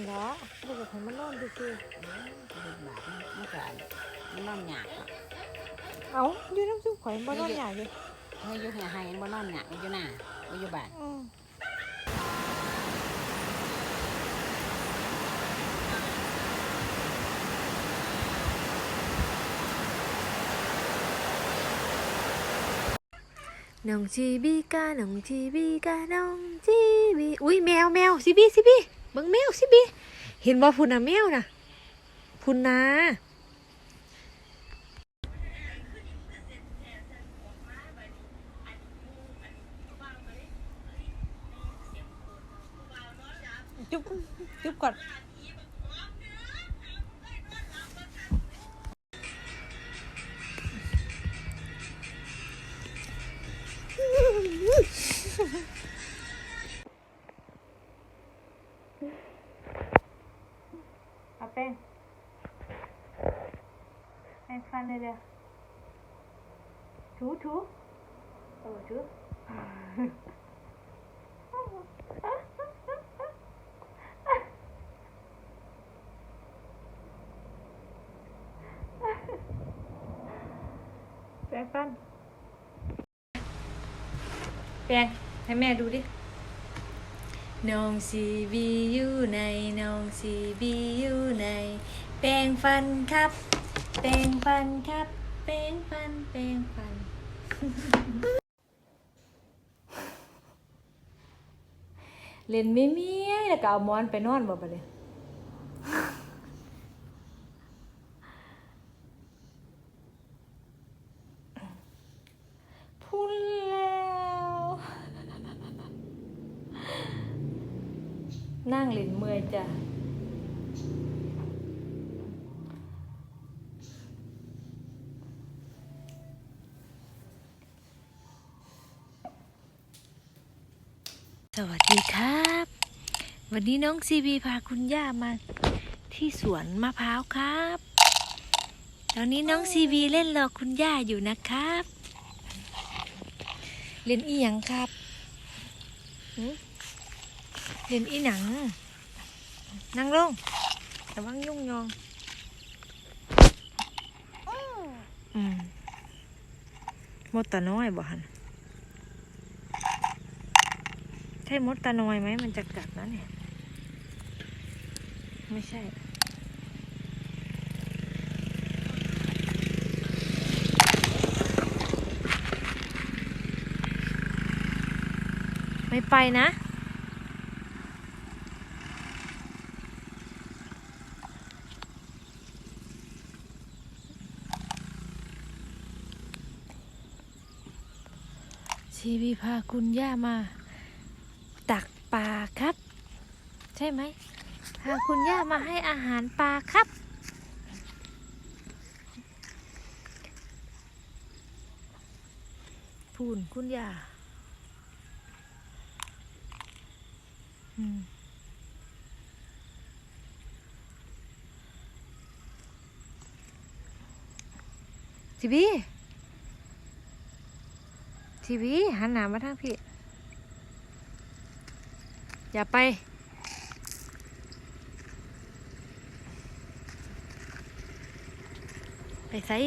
นล้รอลูกกัขอมันนอนดูสิมันก็อันมันนอหยาบเอาอยู่น้ำซุปข่อยมันนอนหยาบอยู่เฮ้ยอยู่หี่ยไฮมันนอนหยาบอยู่หน้าอยู่บ้านน้องจีบีกาน้องจีบีกาน้องจีบี อุ้ยแมวแมวซีบีซีบี เบิ่งแมวสิบีเห็นบ่พุ่นน่ะแมวน่ะพุ่นนะจุ๊บจุ๊บก่อนเอาแป้ง แฟนเลยเลยถูถูเออถูแปรงฟัน แปรงให้แม่ดูดิน้องซีบีอยู่ในน้องซีบีอยู่ใน แปรงฟันครับ แปรงฟันครับแปรงฟันแปรงฟัน เล่นไม่มีแล้วก็เอาหมอนไปนอนบ่ไปเลยพูดแล้ว นั่งเล่นเมื่อยจ้ะ วัสดีครับ วันนี้น้องซีบีพาคุณย่ามาที่สวนมะพร้าวครับ ตอนนี้น้องซีบีเล่นรอคุณย่าอยู่นะครับ เล่นอีหยังครับหืมเล่นอีหนัง นั่งลงระวังยุ่งยองอืมมดตาน้อยบ่หันใช่มดตาน้อยไหมมันจะกัดนะเนี่ย ไม่ใช่ไม่ไปนะ ชีวีพาคุณย่ามา ปลาครับ ใช่ไหมพาคุณย่ามาให้อาหารปลาครับ พูนคุณย่าอืมทีวีทีวีหันหน้ามาทางพี่ อย่าไป ไปใส่